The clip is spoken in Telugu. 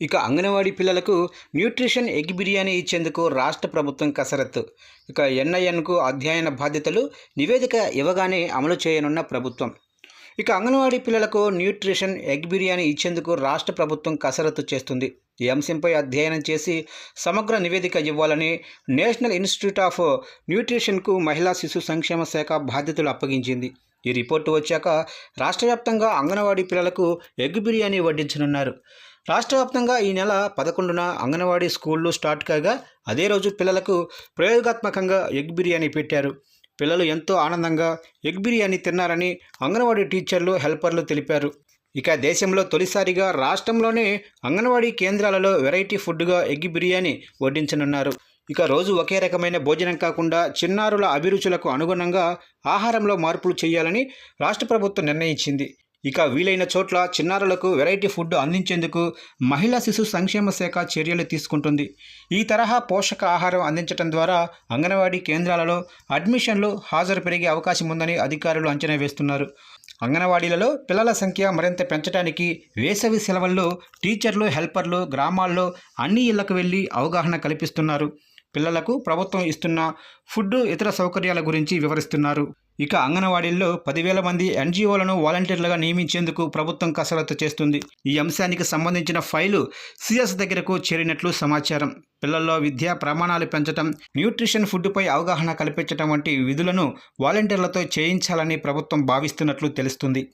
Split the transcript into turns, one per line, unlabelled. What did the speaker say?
ఇక అంగన్వాడీ పిల్లలకు న్యూట్రిషన్ ఎగ్ బిర్యానీ ఇచ్చేందుకు రాష్ట్ర ప్రభుత్వం కసరత్తు. ఇక ఎన్ఐఎన్కు అధ్యయన బాధ్యతలు నివేదిక ఇవ్వగానే అమలు చేయనున్న ప్రభుత్వం. ఇక అంగన్వాడీ పిల్లలకు న్యూట్రిషన్ ఎగ్ బిర్యానీ ఇచ్చేందుకు రాష్ట్ర ప్రభుత్వం కసరత్తు చేస్తుంది. ఈ అంశంపై అధ్యయనం చేసి సమగ్ర నివేదిక ఇవ్వాలని నేషనల్ ఇన్స్టిట్యూట్ ఆఫ్ న్యూట్రిషన్కు మహిళా శిశు సంక్షేమ శాఖ బాధ్యతలు అప్పగించింది. ఈ రిపోర్టు వచ్చాక రాష్ట్ర వ్యాప్తంగా అంగన్వాడీ పిల్లలకు ఎగ్ బిర్యానీ వడ్డించనున్నారు. రాష్ట్ర వ్యాప్తంగా ఈ నెల పదకొండున అంగన్వాడీ స్కూళ్ళు స్టార్ట్ కాగా అదే రోజు పిల్లలకు ప్రయోగాత్మకంగా ఎగ్ బిర్యానీ పెట్టారు. పిల్లలు ఎంతో ఆనందంగా ఎగ్ బిర్యానీ తిన్నారని అంగన్వాడీ టీచర్లు హెల్పర్లు తెలిపారు. ఇక దేశంలో తొలిసారిగా రాష్ట్రంలోనే అంగన్వాడీ కేంద్రాలలో వెరైటీ ఫుడ్గా ఎగ్ బిర్యానీ వడ్డించనున్నారు. ఇక రోజు ఒకే రకమైన భోజనం కాకుండా చిన్నారుల అభిరుచులకు అనుగుణంగా ఆహారంలో మార్పులు చేయాలని రాష్ట్ర ప్రభుత్వం నిర్ణయించింది. ఇక వీలైన చోట్ల చిన్నారులకు వెరైటీ ఫుడ్ అందించేందుకు మహిళా శిశు సంక్షేమ శాఖ చర్యలు తీసుకుంటుంది. ఈ తరహా పోషక ఆహారం అందించడం ద్వారా అంగన్వాడీ కేంద్రాలలో అడ్మిషన్లు హాజరు పెరిగే అవకాశం ఉందని అధికారులు అంచనా వేస్తున్నారు. అంగన్వాడీలలో పిల్లల సంఖ్య మరింత పెంచడానికి వేసవి సెలవుల్లో టీచర్లు హెల్పర్లు గ్రామాల్లో అన్ని ఇళ్ళకు వెళ్ళి అవగాహన కల్పిస్తున్నారు. పిల్లలకు ప్రభుత్వం ఇస్తున్న ఫుడ్ ఇతర సౌకర్యాల గురించి వివరిస్తున్నారు. ఇక అంగన్వాడీల్లో పదివేల మంది ఎన్జిఓలను వాలంటీర్లుగా నియమించేందుకు ప్రభుత్వం కసరత్తు చేస్తుంది. ఈ అంశానికి సంబంధించిన ఫైలు సిఎస్ దగ్గరకు చేరినట్లు సమాచారం. పిల్లల్లో విద్యా ప్రమాణాలు పెంచడం న్యూట్రిషన్ ఫుడ్పై అవగాహన కల్పించడం వంటి విధులను వాలంటీర్లతో చేయించాలని ప్రభుత్వం భావిస్తున్నట్లు తెలుస్తుంది.